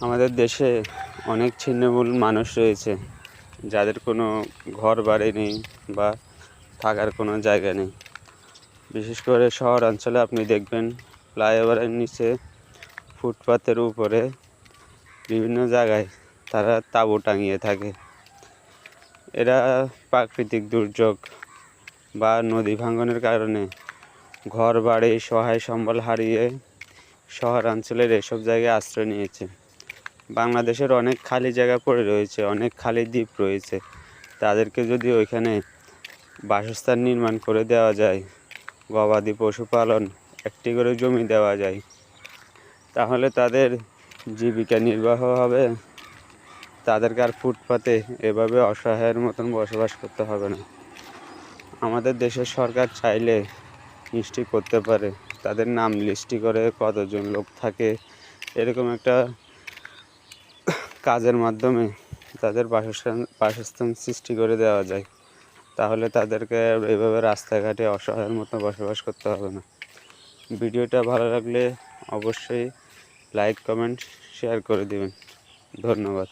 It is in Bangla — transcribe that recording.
আমাদের দেশে অনেক ছিন্নমূল মানুষ রয়েছে, যাদের কোনো ঘর বাড়ি নেই বা থাকার কোনো জায়গা নেই। বিশেষ করে শহর অঞ্চলে আপনি দেখবেন, ফ্লাইওভারের নিচে, ফুটপাতের উপরে, বিভিন্ন জায়গায় তারা তাঁবু টাঙিয়ে থাকে। এরা প্রাকৃতিক দুর্যোগ বা নদী ভাঙনের কারণে ঘর বাড়ি, সহায় সম্বল হারিয়ে শহরাঞ্চলের এসব জায়গায় আশ্রয় নিয়েছে। বাংলাদেশের অনেক খালি জায়গা পড়ে রয়েছে, অনেক খালি দ্বীপ রয়েছে। তাদেরকে যদি ওইখানে বাসস্থান নির্মাণ করে দেওয়া যায়, গবাদি পশুপালন, একটি করে জমি দেওয়া যায়, তাহলে তাদের জীবিকা নির্বাহ হবে। তাদেরকে আর ফুটপাতে এভাবে অসহায়ের মতন বসবাস করতে হবে না। আমাদের দেশের সরকার চাইলে নিশ্চয়ই করতে পারে। তাদের নাম লিস্টি করে কতজন লোক থাকে, এরকম একটা কাজের মাধ্যমে তাদের বাসস্থান বাসস্থান সৃষ্টি করে দেওয়া যায়। তাহলে তাদেরকে এইভাবে এভাবে রাস্তাঘাটে অসহায়ের মতো বসবাস করতে হবে না। ভিডিওটা ভালো লাগলে অবশ্যই লাইক, কমেন্ট, শেয়ার করে দিবেন। ধন্যবাদ।